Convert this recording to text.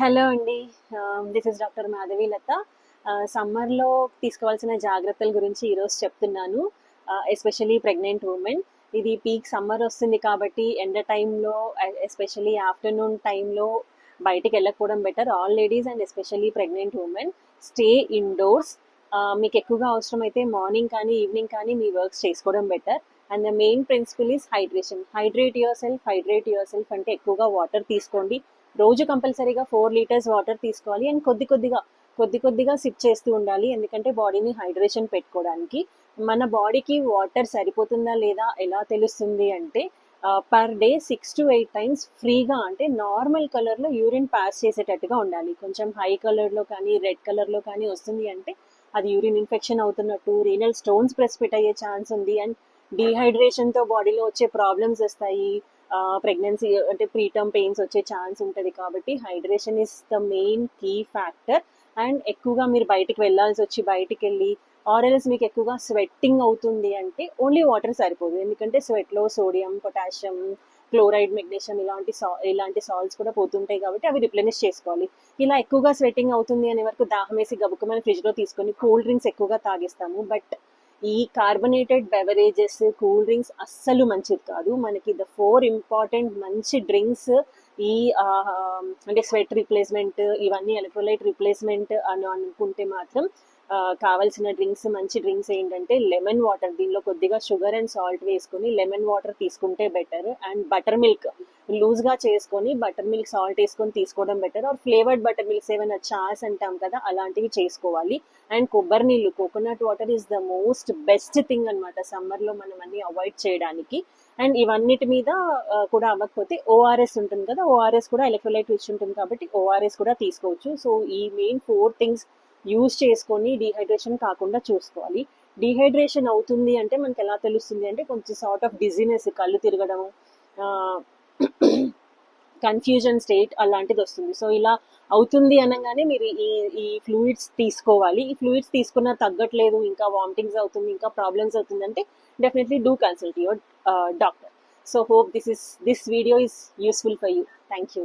Hello అండి. This is doctor Madhavi Latha. సమ్మర్లో తీసుకోవాల్సిన జాగ్రత్తల గురించి ఈరోజు చెప్తున్నాను. ఎస్పెషలీ ప్రెగ్నెంట్ ఉమెన్ ఇది పీక్ సమ్మర్ వస్తుంది కాబట్టి ఎండ టైంలో ఎస్పెషలీ ఆఫ్టర్నూన్ టైంలో బయటికి వెళ్ళకపోవడం better all ladies and especially pregnant women stay indoors మీకు ఎక్కువగా అవసరమైతే మార్నింగ్ కానీ ఈవినింగ్ కానీ మీ వర్క్స్ చేసుకోవడం better and the main principle is hydration hydrate yourself hydrate yourself అంటే ఎక్కువగా వాటర్ తీసుకోండి. రోజు కంపల్సరీగా ఫోర్ లీటర్స్ వాటర్ తీసుకోవాలి అండ్ కొద్ది కొద్దిగా కొద్ది కొద్దిగా సిప్ చేస్తూ ఉండాలి. ఎందుకంటే బాడీని హైడ్రేషన్ పెట్టుకోవడానికి మన బాడీకి వాటర్ సరిపోతుందా లేదా ఎలా తెలుస్తుంది అంటే per day six to eight times ఫ్రీగా అంటే నార్మల్ కలర్లో యూరిన్ పాస్ చేసేటట్టుగా ఉండాలి. కొంచెం హై కలర్లో కానీ రెడ్ కలర్లో కానీ వస్తుంది అంటే అది యూరిన్ ఇన్ఫెక్షన్ అవుతున్నట్టు రీనల్ స్టోన్స్ ప్రెసిపిట్ అయ్యే ఛాన్స్ ఉంది. అండ్ డీహైడ్రేషన్తో బాడీలో వచ్చే ప్రాబ్లమ్స్ వస్తాయి. ప్రెగ్నెన్సీ అంటే ప్రీటర్మ్ పెయిన్స్ వచ్చే ఛాన్స్ ఉంటుంది కాబట్టి hydration is the main key factor. And ఎక్కువగా మీరు బయటికి వెళ్ళాల్సి వచ్చి బయటికి వెళ్ళి ఆర్ఎల్ఎస్ మీకు ఎక్కువగా స్వెట్టింగ్ అవుతుంది అంటే ఓన్లీ వాటర్ సరిపోదు. ఎందుకంటే స్వెట్లో సోడియం పొటాషియం క్లోరైడ్ మెగ్నీషియం ఇలాంటి సా ఇలాంటి సాల్ట్స్ కూడా పోతుంటాయి కాబట్టి అవి రిప్లెనిష్ చేసుకోవాలి. ఇలా ఎక్కువగా స్వెట్టింగ్ అవుతుంది అనే వరకు దాహం వేసి గబుకమైన ఫ్రిడ్జ్లో తీసుకొని కూల్ డ్రింక్స్ ఎక్కువగా తాగిస్తాము. బట్ ఈ కార్బనేటెడ్ బెవరేజెస్ కూల్ డ్రింక్స్ అస్సలు మంచిది కాదు. మనకి ద ఫోర్ ఇంపార్టెంట్ మంచి డ్రింక్స్ ఈ అంటే స్వెట్ రిప్లేస్మెంట్ ఇవన్నీ ఎలక్ట్రోలైట్ రిప్లేస్మెంట్ అని అనుకుంటే మాత్రం కావాల్సిన డ్రింక్స్ మంచి డ్రింక్స్ ఏంటంటే లెమన్ వాటర్ దీనిలో కొద్దిగా షుగర్ అండ్ సాల్ట్ వేసుకొని లెమన్ వాటర్ తీసుకుంటే బెటర్ అండ్ బటర్ మిల్క్ లూజ్గా చేసుకొని బటర్ మిల్క్ సాల్ట్ వేసుకొని తీసుకోవడం better or flavoured buttermilks ఏమైనా చాస్ అంటాం కదా అలాంటివి చేసుకోవాలి. అండ్ కొబ్బరి నీళ్ళు. Coconut water is the most best thing అనమాట సమ్మర్లో మనం అన్ని అవాయిడ్ చేయడానికి. అండ్ ఇవన్నిటి మీద కూడా అవ్వకపోతే ఓఆర్ఎస్ ఉంటుంది కదా ఓఆర్ఎస్ కూడా ఎలక్ట్రోలైట్ ఇచ్చి ఉంటుంది కాబట్టి ఓఆర్ఎస్ కూడా తీసుకోవచ్చు. సో ఈ మెయిన్ ఫోర్ థింగ్స్ యూజ్ చేసుకొని డీహైడ్రేషన్ కాకుండా చూసుకోవాలి. డీహైడ్రేషన్ అవుతుంది అంటే మనకి ఎలా తెలుస్తుంది అంటే కొంచెం సార్ట్ ఆఫ్ డిజీనెస్ కళ్ళు తిరగడం కన్ఫ్యూజన్ స్టేట్ అలాంటిది వస్తుంది. సో ఇలా అవుతుంది అనగానే మీరు ఈ ఈ ఫ్లూయిడ్స్ తీసుకోవాలి. ఈ ఫ్లూయిడ్స్ తీసుకున్నా తగ్గట్లేదు ఇంకా వామిటింగ్స్ అవుతుంది ఇంకా ప్రాబ్లమ్స్ అవుతుంది అంటే definitely do consult your doctor so hope this is this video is useful for you thank you